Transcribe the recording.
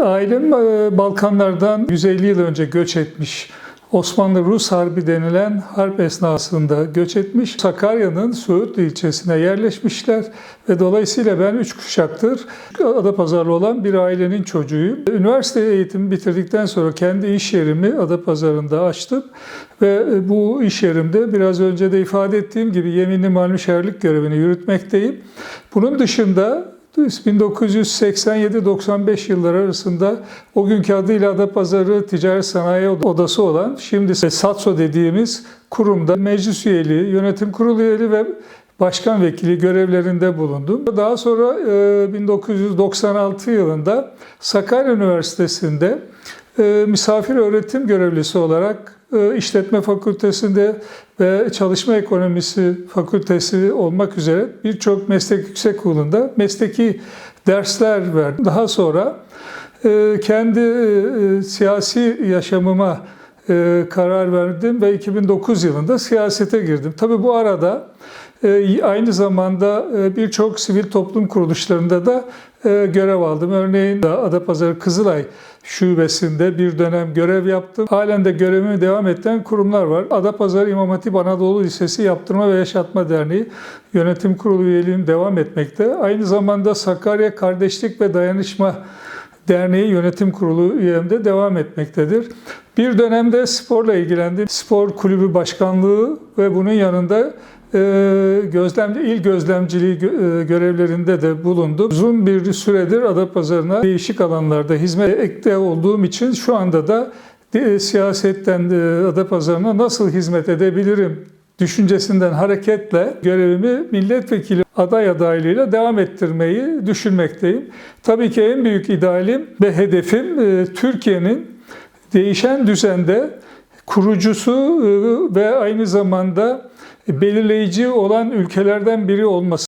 Ailem e, Balkanlardan 150 yıl önce göç etmiş. Osmanlı-Rus Harbi denilen harp esnasında göç etmiş. Sakarya'nın Söğütlü ilçesine yerleşmişler ve dolayısıyla ben üç kuşaktır Adapazarlı olan bir ailenin çocuğuyum. Üniversite eğitimi bitirdikten sonra kendi iş yerimi Adapazarı'nda açtım ve e, bu iş yerimde biraz önce de ifade ettiğim gibi yeminli mal müşavirlik görevini yürütmekteyim. Bunun dışında 1987-95 yılları arasında o günkü adıyla Adapazarı Ticaret Sanayi Odası olan şimdi SATSO dediğimiz kurumda meclis üyeliği, yönetim kurulu üyeliği ve başkan vekili görevlerinde bulundum. Daha sonra e, 1996 yılında Sakarya Üniversitesi'nde e, misafir öğretim görevlisi olarak e, işletme fakültesinde ve çalışma ekonomisi fakültesi olmak üzere birçok meslek yüksek okulunda mesleki dersler verdim. Daha sonra e, kendi e, siyasi yaşamıma e, karar verdim ve 2009 yılında siyasete girdim. Tabii bu arada e, aynı zamanda e, birçok sivil toplum kuruluşlarında da e, görev aldım. Örneğin Adapazarı Kızılay Şubesi'nde bir dönem görev yaptım. Halen de görevimi devam ettiren kurumlar var. Adapazarı İmam Hatip Anadolu Lisesi Yaptırma ve Yaşatma Derneği Yönetim Kurulu üyeliğim devam etmekte. Aynı zamanda Sakarya Kardeşlik ve Dayanışma Derneği Yönetim Kurulu üyemde devam etmektedir. Bir dönemde sporla ilgilendim. Spor kulübü başkanlığı ve bunun yanında e, gözlemci, il gözlemciliği gö- e, görevlerinde de bulundum. Uzun bir süredir Adapazarı'na değişik alanlarda hizmette olduğum için şu anda da de- siyasetten e, Adapazarı'na nasıl hizmet edebilirim düşüncesinden hareketle görevimi milletvekili aday adaylığıyla devam ettirmeyi düşünmekteyim. Tabii ki en büyük idealim ve hedefim e, Türkiye'nin değişen düzende kurucusu e, ve aynı zamanda belirleyici olan ülkelerden biri olması.